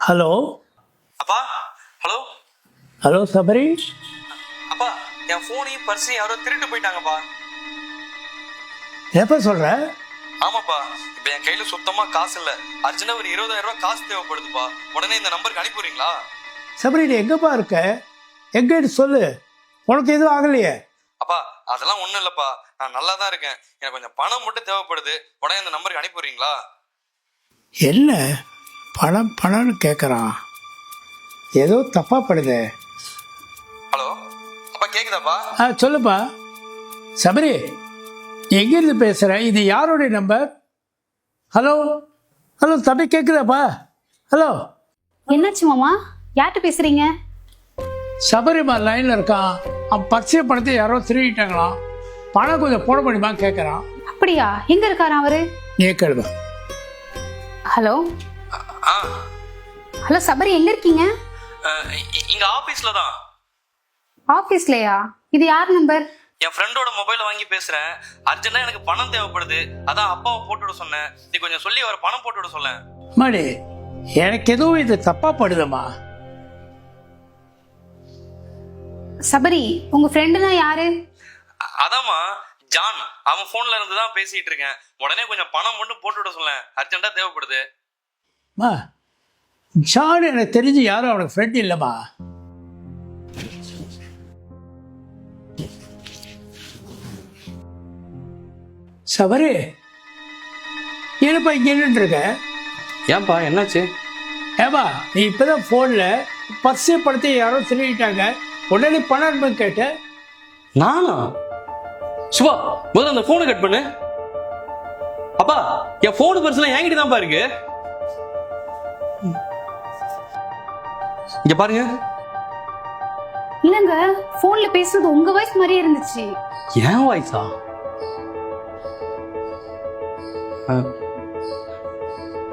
Hello? அப்பா hello? Hello Sabari? அப்பா என் ஃபோனையும் பர்ஸையும் யாரோ திருட்டு போயிட்டாங்கப்பா. எப்போ சொல்கிற ஆமாப்பா இப்போ என் கையில சுத்தமா காசு இல்ல. அர்ஜென்டா ஒரு இருபதாயிரம் ரூபாய் காசு தேவைப்படுதுப்பா. உடனே இந்த நம்பருக்கு அனுப்பிடுறீங்களா சபரி நீ எங்கேப்பா இருக்க? எங்கேன்னு சொல்லு. உனக்கு எதுவும் ஆகலையே. அப்பா அதெல்லாம் ஒண்ணும் இல்லப்பா. நான் நல்லா தான் இருக்கேன். எனக்கு கொஞ்சம் பணம் மட்டும் தேவைப்படுது. உடனே இந்த நம்பருக்கு அனுப்பிடுறீங்களா? என்ன? பணம் பணம்னு கேட்குறான் ஏதோ தப்பாக படுதே. ஹலோ? அப்பா கேக்குதாப்பா? ஆ சொல்லுப்பா. சபரி எங்கேருந்து பேசுகிற இது யாருடைய நம்பர்? ஹலோ? ஹலோ தம்பி கேட்குதாப்பா ஹலோ? என்னாச்சு மாமா? யார்கிட்ட பேசுறீங்க? சபரிமா லைனில் இருக்கான். அவன் பச்சை பணத்தை யாரோ திருடிட்டாங்களாம். பணம் கொஞ்சம் போட முடியுமா கேட்குறான் அப்படியா? எங்க இருக்காரு அவரு? நீ கேளுமா ஹலோ? ஆ. ஹலோ சபரி எங்க இருக்கீங்க? இங்க ஆபீஸ்ல தான். ஆபீஸ்லயா இது யார் நம்பர் என் ஃப்ரெண்டோட மொபைல வாங்கி பேசுறேன். அர்ஜென்டா எனக்கு பணம் தேவைப்படுது. அதான் அப்பாவை போட்டு விட சொன்னேன். நீ கொஞ்சம் சொல்லி அவர் பணம் போட்டு விட சொல்லேன். மாடி எனக்கு எதுவும் இது தப்பாக படுதம்மா சபரி உங்க ஃப்ரெண்டுனா யாரு? அதாம்மா ஜான். அவன் போன்ல இருந்து தான் பேசிட்டு இருக்கேன். உடனே கொஞ்சம் பணம் மட்டும் போட்டு விட சொல்லேன். அர்ஜென்ட்டா தேவைப்படுது. மா ஜான் எனக்கு தெரிஞ்சு யாரும் அவனுக்கு ஃப்ரெண்ட் இல்லைம்மா. சபரி என்னப்பா இங்கே இருக்க? ஏன்பா என்னாச்சு? ஏமா நீ இப்போதான் ஃபோனில் பர்ஸே படத்தை யாரோ திருடிட்டாங்க உடனே பணம் அனுப்புன்னு கேட்ட நானா? சுபா முதல்ல அந்த போனை கட் பண்ணு. அப்பா என் போன் பர்ஸ்ல என்கிட்ட தான்ப்பா இருக்கு. இங்க பாருங்க. இல்லங்க போன்ல பேசுறது உங்க வாய்ஸ் மாதிரியே இருந்துச்சு. ஏன் வாய்ஸா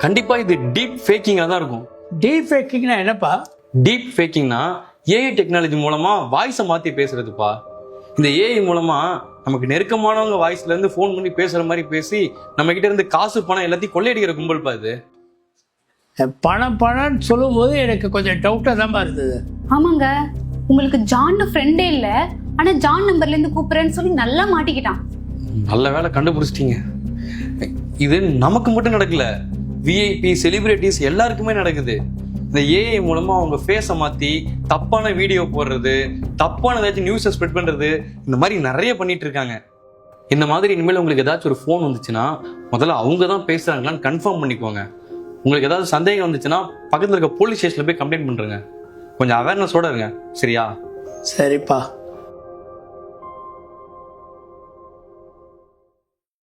கண்டிப்பா இது டீப் ஃபேக்கிங்கா தான் இருக்கும். டீப் ஃபேக்கிங்னா என்னப்பா? டீப் ஃபேக்கிங்னா ஏஐ டெக்னாலஜி மூலமா வாய்ஸை மாத்தி பேசுறதுப்பா. இந்த ஏஐ மூலமா நமக்கு நெருக்கமானவங்க வாய்ஸ்ல இருந்து ஃபோன் பண்ணி பேசுற மாதிரி பேசி நம்ம கிட்ட இருந்து காசு பணம் எல்லாத்தையும் கொள்ளையடிக்கிற கும்பல் பா இது. பணம் பணம்னு சொல்லும்போது எனக்கு கொஞ்சம் டவுட்டாக தான்ப்பா இருந்தது. ஆமாங்க. உங்களுக்கு ஜான் ஃப்ரெண்டே இல்ல. ஆனா ஜான் நம்பர்ல இருந்து கூப்பிடுறேன்னு சொல்லி நல்லா மாட்டிக்கிட்டான். நல்ல வேலை கண்டுபிடிச்சிட்டீங்க. இது நமக்கு மட்டும் நடக்கல. விஐபி செலிபிரிட்டிஸ் எல்லாருக்குமே நடக்குது. இந்த ஏஐ மூலமா அவங்க ஃபேஸை மாத்தி தப்பான வீடியோ போடுறது தப்பான ஏதாச்சும் நியூஸை ஸ்ப்ரெட் பண்றது இந்த மாதிரி நிறைய பண்ணிட்டு இருக்காங்க. இந்த மாதிரி இனிமேல் உங்களுக்கு ஏதாச்சும் ஒரு ஃபோன் வந்துச்சுன்னா முதல்ல அவங்க தான் பேசுறாங்களான்னு கன்ஃபார்ம் பண்ணிக்கோங்க. உங்களுக்கு ஏதாவது சந்தேகம் வந்துச்சுன்னா பக்கத்தில் இருக்க போலீஸ் ஸ்டேஷனில் போய் கம்ப்ளைண்ட் பண்ணுறேங்க கொஞ்சம் அவேர்னஸோட இருங்க. சரியா? சரிப்பா.